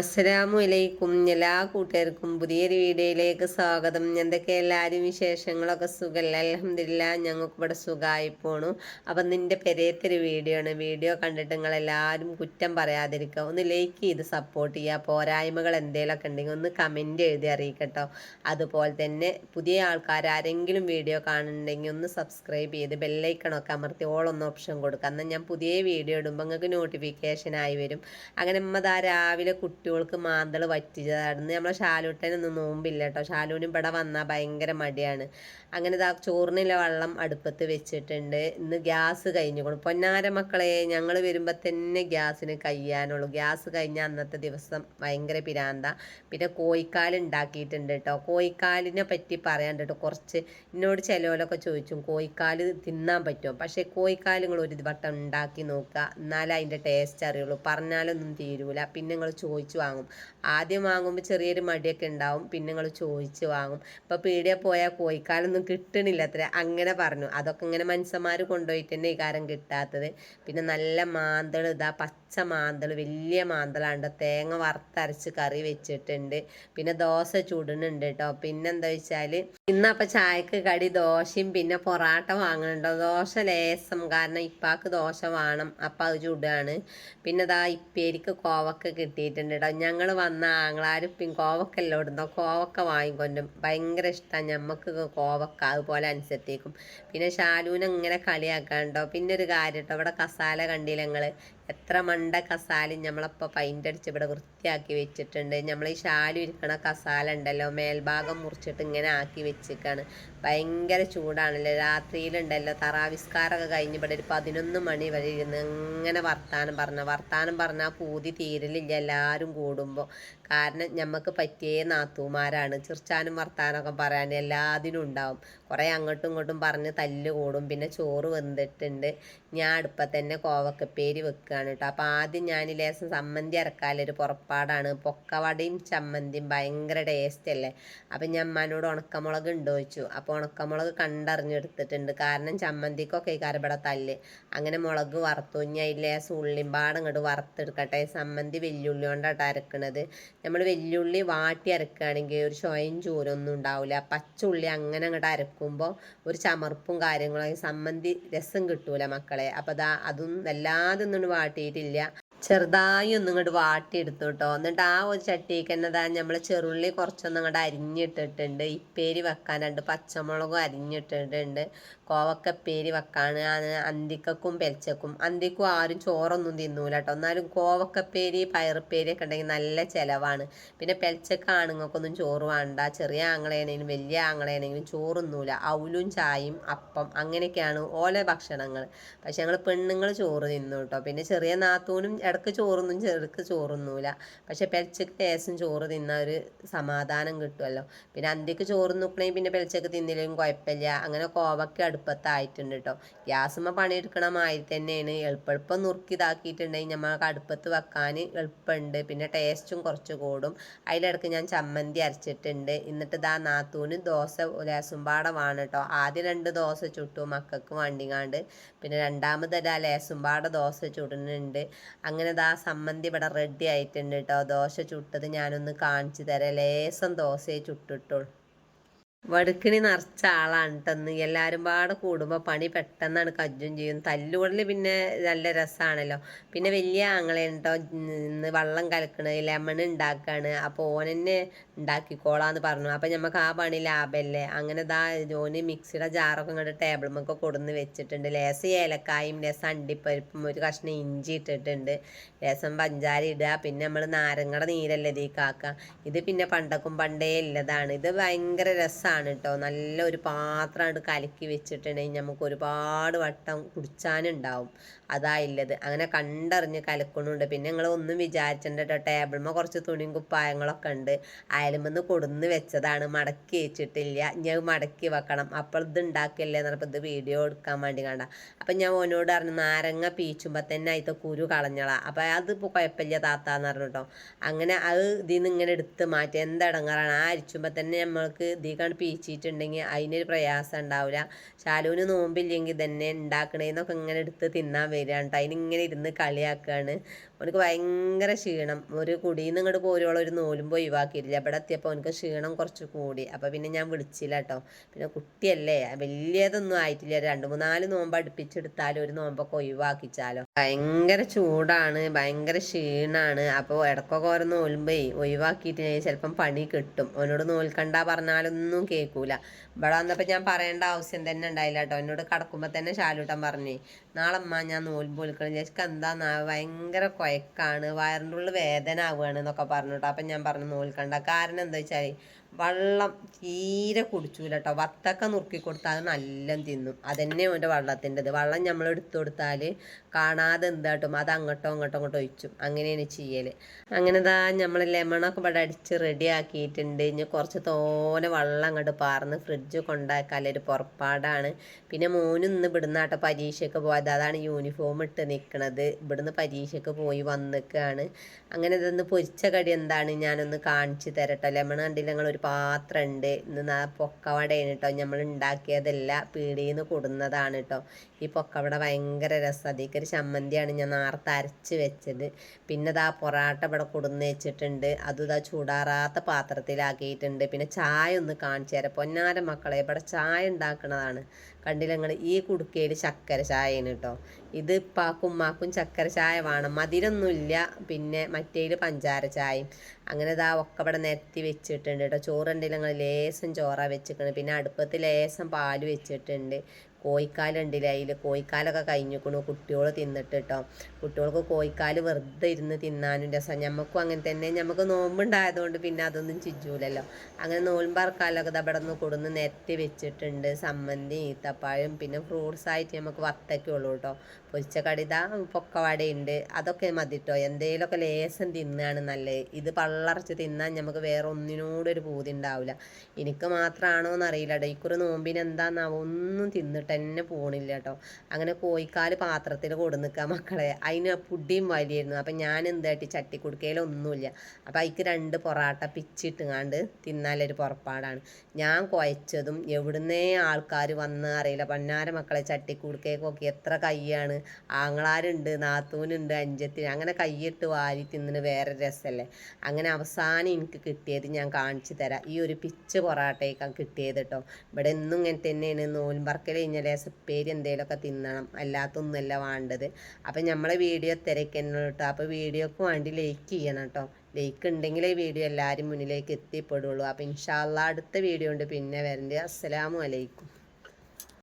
അസ്സലാമു അലൈക്കും എല്ലാ കൂട്ടുകാർക്കും പുതിയൊരു വീഡിയോയിലേക്ക് സ്വാഗതം. എന്തൊക്കെ എല്ലാവരും വിശേഷങ്ങളൊക്കെ സുഖമല്ല അലഹമില്ല ഞങ്ങൾക്ക് ഇവിടെ സുഖമായി പോണു. അപ്പം നിന്റെ പെരയത്തൊരു വീഡിയോ ആണ്. വീഡിയോ കണ്ടിട്ട് നിങ്ങൾ എല്ലാവരും കുറ്റം പറയാതിരിക്കുക. ഒന്ന് ലൈക്ക് ചെയ്ത് സപ്പോർട്ട് ചെയ്യുക. പോരായ്മകൾ എന്തെങ്കിലുമൊക്കെ ഉണ്ടെങ്കിൽ ഒന്ന് കമന്റ് എഴുതി അറിയിക്കട്ടോ. അതുപോലെ തന്നെ പുതിയ ആൾക്കാർ ആരെങ്കിലും വീഡിയോ കാണുന്നുണ്ടെങ്കിൽ ഒന്ന് സബ്സ്ക്രൈബ് ചെയ്ത് ബെല്ലൈക്കണൊക്കെ അമർത്തി ഓളൊന്ന് ഓപ്ഷൻ കൊടുക്കുക. എന്നാൽ ഞാൻ പുതിയ വീഡിയോ ഇടുമ്പോൾ നിങ്ങൾക്ക് നോട്ടിഫിക്കേഷൻ ആയി വരും. അങ്ങനെ അമ്മ രാവിലെ കുട്ടികൾക്ക് മാന്തൾ വറ്റിച്ചതായിരുന്നു. നമ്മളെ ഷാലൂട്ടനൊന്നും നോമ്പില്ല കേട്ടോ ഷാലൂനും ഇവിടെ വന്നാൽ ഭയങ്കര മടിയാണ്. അങ്ങനെ ഇതാ ചോറിനുള്ള വെള്ളം അടുപ്പത്ത് വെച്ചിട്ടുണ്ട്. ഇന്ന് ഗ്യാസ് കഴിഞ്ഞു. പൊന്നാര മക്കളെ ഞങ്ങൾ വരുമ്പോൾ തന്നെ ഗ്യാസിന് കഴിയാനുള്ളൂ. ഗ്യാസ് കഴിഞ്ഞ അന്നത്തെ ദിവസം ഭയങ്കര പിരാന്ത. പിന്നെ കോഴിക്കാൽ ഉണ്ടാക്കിയിട്ടുണ്ട് കേട്ടോ കോഴിക്കാലിനെ പറ്റി പറയാൻ കേട്ടോ കുറച്ച് എന്നോട് ചിലവരൊക്കെ ചോദിച്ചു കോഴിക്കാൽ തിന്നാൻ പറ്റുമോ? പക്ഷേ കോഴിക്കാൽ നിങ്ങൾ ഒരു വട്ടം ഉണ്ടാക്കി നോക്കുക. എന്നാലേ അതിന്റെ ടേസ്റ്റ് അറിയുള്ളൂ. പറഞ്ഞാലൊന്നും തീരൂല. പിന്നെ നിങ്ങൾ ചോദിച്ചു വാങ്ങും. ആദ്യം വാങ്ങുമ്പോൾ ചെറിയൊരു മടിയൊക്കെ ഉണ്ടാവും. പിന്നെ നിങ്ങൾ ചോദിച്ച് വാങ്ങും. ഇപ്പോൾ പീടിയ പോയാൽ കോഴിക്കാലൊന്നും കിട്ടണില്ല അത്ര. അങ്ങനെ പറഞ്ഞു. അതൊക്കെ ഇങ്ങനെ മനുഷ്യന്മാർ കൊണ്ടുപോയിട്ട് തന്നെ ഈ കാരം കിട്ടാത്തത്. പിന്നെ നല്ല മാന്തൾ ഇതാ പച്ച മാന്തൾ വലിയ മാന്തലാണ്ട് തേങ്ങ വറുത്തരച്ച് കറി വെച്ചിട്ടുണ്ട്. പിന്നെ ദോശ ചുടുന്നുണ്ട് കേട്ടോ പിന്നെ എന്താ വെച്ചാൽ ഇന്നപ്പം ചായക്ക് കടി ദോശയും പിന്നെ പൊറാട്ട വാങ്ങണുണ്ടോ ദോശ ലേസം. കാരണം ഇപ്പാക്ക് ദോശ വേണം. അപ്പം അത് ചുടുകയാണ് പിന്നെ ഇതാ ഇപ്പേരിക്ക് കോവക്ക കിട്ടിയിട്ടുണ്ട് കേട്ടോ ഞങ്ങൾ വന്ന ആങ്ങളാരും പിന്നെ കോവക്കല്ലോ ഇടുന്നോ കോവക്ക വാങ്ങിക്കൊണ്ടും. ഭയങ്കര ഇഷ്ടമാണ് ഞമ്മക്ക് കോവക്ക അതുപോലെ അനുസരിച്ചേക്കും. പിന്നെ ഷാലൂനെ ഇങ്ങനെ കളിയാക്കാണ്ടോ പിന്നെ ഒരു കാര്യം കേട്ടോ ഇവിടെ കസാല കണ്ടില്ല ഞങ്ങൾ എത്ര മണ്ട കസാലും നമ്മളപ്പോൾ പൈന്റ് അടിച്ച് ഇവിടെ വൃത്തിയാക്കി വെച്ചിട്ടുണ്ട്. നമ്മൾ ഈ ഷാലു ഇരിക്കണ കസാല ഉണ്ടല്ലോ മേൽഭാഗം മുറിച്ചിട്ട് ഇങ്ങനെ ആക്കി വെച്ചിരിക്കുകയാണ് ഭയങ്കര ചൂടാണല്ലോ. രാത്രിയിലുണ്ടല്ലോ തറാവിസ്കാരമൊക്കെ കഴിഞ്ഞ് ഇവിടെ ഒരു പതിനൊന്ന് മണി വരെ ഇരുന്ന് ഇങ്ങനെ വർത്താനം പറഞ്ഞ വർത്താനം പറഞ്ഞാൽ പൂതി തീരലില്ല എല്ലാവരും കൂടുമ്പോൾ കാരണം നമുക്ക് പറ്റിയ നാത്തൂമാരാണ്. ചിർച്ചാനും വർത്താനൊക്കെ പറയാൻ എല്ലാത്തിനും ഉണ്ടാവും. കുറേ അങ്ങോട്ടും ഇങ്ങോട്ടും പറഞ്ഞ് തല്ല് കൂടും. പിന്നെ ചോറ് വെന്തിട്ടുണ്ട്. ഞാൻ അടുപ്പത്ത് തന്നെ കോവക്കപ്പേരി വെക്കുകയാണ് കേട്ടോ. അപ്പോൾ ആദ്യം ഞാൻ ഈ ലേസം ചമ്മന്തി അരക്കാലൊരു പുറപ്പാടാണ്. പൊക്കവടയും ചമ്മന്തിയും ഭയങ്കര ടേസ്റ്റ് അല്ലേ? അപ്പം ഞാൻ അമ്മാനോട് ഉണക്കമുളക് ഉണ്ടോ ചോദിച്ചു. അപ്പോൾ ഉണക്കമുളക് കണ്ടറിഞ്ഞെടുത്തിട്ടുണ്ട്. കാരണം ചമ്മന്തിക്കൊക്കെ ഈ കരബട തല്ല്. അങ്ങനെ മുളക് വറുത്തു. ഞാൻ ഈ ലേസം ഉള്ളിമ്പാടങ്ങോട്ട് വറുത്തെടുക്കട്ടെ. ചമ്മന്തി വെല്ലുള്ളി കൊണ്ടാട്ടോ അരക്കണത്. നമ്മൾ വെല്ലുള്ളി വാട്ടി അരക്കുകയാണെങ്കിൽ ഒരു ചൊയും ചോരൊന്നും ഉണ്ടാവില്ല പച്ചുള്ളി അങ്ങനെ അങ്ങോട്ട് അരക്കുമ്പോൾ ഒരു ചമർപ്പും കാര്യങ്ങളും സമ്മന്തി രസം കിട്ടൂല മക്കളെ. അപ്പോൾ അതാ അതും വല്ലാതെ ഒന്നും വാട്ടിയിട്ടില്ല ചെറുതായി ഒന്നും ഇങ്ങോട്ട് വാട്ടിയെടുത്തു കേട്ടോ എന്നിട്ട് ആ ഒരു ചട്ടിക്ക് തന്നെ താ നമ്മൾ ചെറുള്ളി കുറച്ചൊന്നും അങ്ങോട്ട് അരിഞ്ഞിട്ടിട്ടുണ്ട്. ഇപ്പേരി വെക്കാൻ പച്ചമുളകും അരിഞ്ഞിട്ടിട്ടുണ്ട്. കോവക്കപ്പേരി വെക്കാൻ അന്തിക്കക്കും പെലച്ചക്കും അന്തിക്കും ആരും ചോറൊന്നും തിന്നൂല കേട്ടോ എന്നാലും കോവക്കപ്പേരി പയറുപ്പേരി ഒക്കെ ഉണ്ടെങ്കിൽ നല്ല ചിലവാണ്. പിന്നെ പെലച്ചക്ക ആണുങ്ങൾക്കൊന്നും ചോറ് വേണ്ട. ചെറിയ ആങ്ങളയാണെങ്കിലും വലിയ ആങ്ങളയാണെങ്കിലും ചോറൊന്നുമില്ല അവലും ചായയും അപ്പം അങ്ങനെയൊക്കെയാണ് ഓല ഭക്ഷണങ്ങൾ. പക്ഷെ ഞങ്ങൾ പെണ്ണുങ്ങൾ ചോറ് തിന്നു കേട്ടോ പിന്നെ ചെറിയ നാത്തൂനും ഇടയ്ക്ക് ചോറൊന്നും ചെറുക്ക് ചോറൊന്നുമില്ല പക്ഷെ പെലച്ചക്ക് ലേശം ചോറ് തിന്ന ഒരു സമാധാനം കിട്ടുമല്ലോ പിന്നെ അന്തിക്ക് ചോറ് നിൽക്കണമെങ്കിൽ പിന്നെ പെലച്ചക്ക് തിന്നില്ലെങ്കിലും കുഴപ്പമില്ല. അങ്ങനെ കോവക്ക അടുപ്പത്തായിട്ടുണ്ട് കേട്ടോ ഗ്യാസുമ്മ പണിയെടുക്കണ മാതിരി തന്നെയാണ്. എളുപ്പം നുറുക്കി ഇതാക്കിയിട്ടുണ്ടെങ്കിൽ നമ്മൾക്ക് അടുപ്പത്ത് വെക്കാൻ എളുപ്പമുണ്ട്. പിന്നെ ടേസ്റ്റും കുറച്ച് കൂടും. അതിലിടക്ക് ഞാൻ ചമ്മന്തി അരച്ചിട്ടുണ്ട്. എന്നിട്ട് ഇതാ നാത്തൂന് ദോശ ലേസുംപാടമാണ് കേട്ടോ ആദ്യം രണ്ട് ദോശ ചുട്ടു മക്കൾക്ക് വണ്ടിങ്ങാണ്ട്. പിന്നെ രണ്ടാമത് ഇതാ ലേസുംപാട ദോശ ചുടുന്നുണ്ട്. അങ്ങനെ ഇതാ സമ്മന്തി ഇവിടെ റെഡി ആയിട്ടുണ്ട് കേട്ടോ ദോശ ചുട്ടത് ഞാനൊന്ന് കാണിച്ചു തരാം. ലേസം ദോശയെ ചുട്ടിട്ടുള്ളൂ. വടുക്കിണി നിറച്ച ആളാണ് കേട്ടെന്ന് എല്ലാവരും പാടെ കൂടുമ്പോൾ പണി പെട്ടെന്നാണ് കജ്ജും ചെയ്യും. തല്ലുകൊള്ളൽ പിന്നെ നല്ല രസമാണല്ലോ പിന്നെ വലിയ ആങ്ങളെട്ടോ ഇന്ന് വള്ളം കലക്കണ് ലെമൺ ഉണ്ടാക്കുകയാണ് അപ്പോൾ ഓനെന്നെ ഉണ്ടാക്കിക്കോളാന്ന് പറഞ്ഞു. അപ്പോൾ നമുക്ക് ആ പണി ലാഭമല്ലേ അങ്ങനെ ദാ ജോന് മിക്സിയുടെ ജാറൊക്കെ ഇങ്ങോട്ട് ടേബിളുമൊക്കെ കൊടുന്ന് വെച്ചിട്ടുണ്ട്. ലേസം ഏലക്കായും ലേസം അണ്ടിപ്പരിപ്പും ഒരു കഷ്ണം ഇഞ്ചി ഇട്ടിട്ടുണ്ട്. ലേസം പഞ്ചാര ഇടുക. പിന്നെ നമ്മൾ നാരങ്ങയുടെ നീരല്ലേ കാക്ക? ഇത് പിന്നെ പണ്ടക്കും പണ്ടേ ഉള്ളതാണ് ഇത് ഭയങ്കര രസമാണ് കേട്ടോ നല്ല ഒരു പാത്രമാണ് കലക്കി വെച്ചിട്ടുണ്ടെങ്കിൽ നമുക്ക് ഒരുപാട് വട്ടം കുടിച്ചാനുണ്ടാവും. അതാ ഉള്ളത് അങ്ങനെ കണ്ടറിഞ്ഞ് കലക്കണുണ്ട്. പിന്നെ നിങ്ങൾ ഒന്നും വിചാരിച്ചിട്ടുണ്ട് കേട്ടോ ടേബിൾമ കുറച്ച് തുണിയും കുപ്പായങ്ങളൊക്കെ ഉണ്ട്. അയലുമെന്ന് കൊടുന്ന് വെച്ചതാണ്. മടക്കി വെച്ചിട്ടില്ല. ഞാൻ മടക്കി വെക്കണം. അപ്പോൾ ഇത് ഉണ്ടാക്കില്ലേ എന്നപ്പോൾ ഇത് വീഡിയോ എടുക്കാൻ വേണ്ടി കണ്ട. അപ്പം ഞാൻ ഓനോട് പറഞ്ഞു നാരങ്ങ പീച്ചുമ്പോൾ തന്നെ അതിത്തെ കുരു കളഞ്ഞളാ. അപ്പം അത് കുഴപ്പമില്ല താത്താന്ന് പറഞ്ഞു കേട്ടോ. അങ്ങനെ അത് ഇതിൽ നിന്ന് ഇങ്ങനെ എടുത്ത് മാറ്റി. എന്തടങ്ങാറാണ്? ആ അരിച്ചുമ്പോൾ തന്നെ നമ്മൾക്ക് ഇതിൽ പീച്ചിട്ടുണ്ടെങ്കിൽ അതിനൊരു പ്രയാസം ഉണ്ടാവില്ല. ശാലുവിന് നോമ്പില്ലെങ്കിൽ തന്നെ ഉണ്ടാക്കണേന്നൊക്കെ ഇങ്ങനെ എടുത്ത് തിന്നാൻ വരികയാണ് കേട്ടോ. അതിനിങ്ങനെ ഇരുന്ന് കളിയാക്കുകയാണ്. അവനക്ക് ഭയങ്കര ക്ഷീണം. ഒരു കുടിയിൽ നിന്ന് ഇങ്ങോട്ട് പോരുവോളം ഒരു നോലുമ്പോ ഒഴിവാക്കിയിട്ടില്ല. ഇവിടെ എത്തിയപ്പോൾ എനിക്ക് ക്ഷീണം കുറച്ച് കൂടി. അപ്പോൾ പിന്നെ ഞാൻ വിളിച്ചില്ല കേട്ടോ പിന്നെ കുട്ടിയല്ലേ വലിയതൊന്നും ആയിട്ടില്ല. രണ്ട് മൂന്നാൽ നോമ്പ് അടുപ്പിച്ചെടുത്താലും ഒരു നോമ്പൊക്കെ ഒഴിവാക്കിച്ചാലോ. ഭയങ്കര ചൂടാണ് ഭയങ്കര ക്ഷീണാണ്. അപ്പോൾ ഇടക്കൊക്കെ ഓരോ നോൽമ്പേ ഒഴിവാക്കിയിട്ട് ചിലപ്പം പണി കിട്ടും. അവനോട് നോൽക്കണ്ട പറഞ്ഞാലൊന്നും കേൾക്കൂല ഇവിടെ വന്നപ്പോൾ ഞാൻ പറയേണ്ട ആവശ്യം തന്നെ ഉണ്ടായില്ല കേട്ടോ എന്നോട് കടക്കുമ്പോൾ തന്നെ ശാലൂട്ടൻ പറഞ്ഞേ നാളെ അമ്മ ഞാൻ നോൽമ്പ് വിളിക്കണം ചേച്ചിക്ക് എന്താ ഭയങ്കര കുഴക്കാണ് വയറിന്റെ ഉള്ളിൽ വേദന ആവുകയാണ് എന്നൊക്കെ പറഞ്ഞു കേട്ടോ അപ്പം ഞാൻ പറഞ്ഞു നോൽക്കണ്ട. കാരണം എന്താ വെച്ചാൽ വെള്ളം തീരെ കുടിച്ചൂല കേട്ടോ വത്തക്ക നുറുക്കി കൊടുത്താൽ നല്ല തിന്നും. അതന്നെ അവന്റെ വെള്ളത്തിന്റെത്. വെള്ളം നമ്മൾ എടുത്തു കൊടുത്താൽ കാണാതെ എന്താട്ടും അത് അങ്ങോട്ടോ അങ്ങോട്ടോ അങ്ങോട്ടോ ഒഴിച്ചും. അങ്ങനെയാണ് ചെയ്യൽ അങ്ങനെ ഇതാ നമ്മൾ ലെമണൊക്കെ ഇവിടെ അടിച്ച് റെഡി ആക്കിയിട്ടുണ്ട്. ഇനി കുറച്ച് തോനെ വെള്ളം അങ്ങോട്ട് പാർന്ന് ഫ്രിഡ്ജ് കൊണ്ടാക്കാൻ ഒരു പുറപ്പാടാണ്. പിന്നെ മോനും ഇന്ന് ഇവിടുന്ന് ആട്ടോ പരീക്ഷയ്ക്ക് പോയത്. അതാണ് യൂണിഫോം ഇട്ട് നിൽക്കണത് ഇവിടുന്ന് പരീക്ഷയ്ക്ക് പോയി വന്നിക്കുകയാണ് അങ്ങനെ ഇതൊന്ന് പൊരിച്ച കടി എന്താണ്? ഞാനൊന്ന് കാണിച്ചു തരട്ടോ. ലെമൺ കണ്ടില്ല? ഞങ്ങൾ ഒരു പാത്രം ഉണ്ട് ഇന്ന് പൊക്കവടയാണ് കേട്ടോ നമ്മൾ ഉണ്ടാക്കിയതല്ല പീടിയിൽ നിന്ന് കൊടുന്നതാണ് കേട്ടോ ഈ പൊക്കവട ഭയങ്കര രസം. അതിലേക്ക് ഒരു ചമ്മന്തിയാണ് ഞാൻ നേരത്തെ അരച്ച് വെച്ചത്. പിന്നെ ഇതാ പൊറാട്ട ഇവിടെ കൊടുന്ന് വെച്ചിട്ടുണ്ട്. അതും ഇതാ ചൂടാറാത്ത പാത്രത്തിലാക്കിയിട്ടുണ്ട്. പിന്നെ ചായ ഒന്ന് കാണിച്ചു തരാം. പൊന്നാര മക്കളെ ഇവിടെ ചായ ഉണ്ടാക്കുന്നതാണ് കണ്ടില്ല നിങ്ങൾ ഈ കുടുക്കയിൽ ചക്കര ചായയാണ് കേട്ടോ. ഇത് ഇപ്പാക്കും ഉമ്മാക്കും ചക്കര ചായ വേണം. മതിരൊന്നുമില്ല പിന്നെ മറ്റേയിൽ പഞ്ചാര ചായയും. അങ്ങനെ ഇതാ ഒക്കെ ഇവിടെ നിരത്തി വെച്ചിട്ടുണ്ട് കേട്ടോ. ചോറുണ്ടെങ്കിൽ ഞങ്ങൾ ലേസം ചോറ വെച്ചിട്ടുണ്ട് പിന്നെ അടുപ്പത്തിൽ ലേസം പാൽ വെച്ചിട്ടുണ്ട്. കോഴിക്കാലുണ്ടല്ലേ അതിൽ കോഴിക്കാലൊക്കെ കഴിഞ്ഞിക്കണു കുട്ടികൾ തിന്നിട്ട് കേട്ടോ കുട്ടികൾക്ക് കോഴിക്കാൽ വെറുതെ ഇരുന്ന് തിന്നാനും രസം. ഞമ്മക്കും അങ്ങനെ തന്നെ. നമുക്ക് നോമ്പുണ്ടായതുകൊണ്ട് പിന്നെ അതൊന്നും ചിജൂലല്ലോ. അങ്ങനെ നോൽമ്പറക്കാലൊക്കെ ഇവിടെ നിന്ന് കൊടുന്ന് നിരത്തി വെച്ചിട്ടുണ്ട്. സമ്മന്തി ഈത്തപ്പാഴും പിന്നെ ഫ്രൂട്ട്സ് ആയിട്ട് നമുക്ക് വത്തക്കുള്ളൂ കേട്ടോ പൊരിച്ച കടിത പൊക്കവടയുണ്ട്. അതൊക്കെ മതി കേട്ടോ എന്തെങ്കിലുമൊക്കെ ലേസം തിന്നാണ് നല്ലത് ഇത് പള്ളറച്ച് തിന്നാൻ നമുക്ക് വേറെ ഒന്നിനോടൊരു പൂതി ഉണ്ടാവില്ല എനിക്ക് മാത്രമാണോ എന്നറിയില്ല ഇക്കുറി നോമ്പിന് എന്താന്നാവും ഒന്നും തിന്നിട്ട് തന്നെ പോണില്ല കേട്ടോ അങ്ങനെ കോഴിക്കാൽ പാത്രത്തിൽ കൊടു നിൽക്കുക മക്കളെ. അതിന് പുഡിയും വലിയായിരുന്നു. അപ്പം ഞാൻ എന്തായിട്ട് ചട്ടി കുടുക്കയിലൊന്നുമില്ല അപ്പം അതിക്ക് രണ്ട് പൊറാട്ട പിച്ചിട്ടുങ്ങാണ്ട് തിന്നാലൊരു പുറപ്പാടാണ്. ഞാൻ കുഴച്ചതും എവിടുന്നേ ആൾക്കാർ വന്ന് അറിയില്ല. പന്നാര മക്കളെ ചട്ടി കുടുക്കയൊക്കെ എത്ര കയ്യാണ്? ആങ്ങളാരുണ്ട് നാത്തൂനുണ്ട് അഞ്ചത്തിന് അങ്ങനെ കൈയിട്ട് വാരി തിന്നിന് വേറെ രസമല്ലേ അങ്ങനെ അവസാനം എനിക്ക് കിട്ടിയത് ഞാൻ കാണിച്ചു തരാം. ഈ ഒരു പിച്ച് പൊറാട്ടയൊക്കെ കിട്ടിയത് കേട്ടോ ഇവിടെ എന്നും ഇങ്ങനെ തന്നെയാണ്. നോൽമ്പറക്കൽ കഴിഞ്ഞാൽ പേര് എന്തെങ്കിലുമൊക്കെ തിന്നണം. അല്ലാത്തൊന്നുമല്ല വേണ്ടത്. അപ്പം നമ്മളെ വീഡിയോ തിരക്കുന്നു കേട്ടോ അപ്പോൾ വീഡിയോക്ക് വേണ്ടി ലൈക്ക് ചെയ്യണം കേട്ടോ ലൈക്ക് ഉണ്ടെങ്കിൽ ഈ വീഡിയോ എല്ലാവരും മുന്നിലേക്ക് എത്തിപ്പെടുള്ളൂ. അപ്പോൾ ഇൻഷാല്ല അടുത്ത വീഡിയോ ഉണ്ട്. പിന്നെ വരണ്ടേ. അസ്സലാമു അലൈക്കും.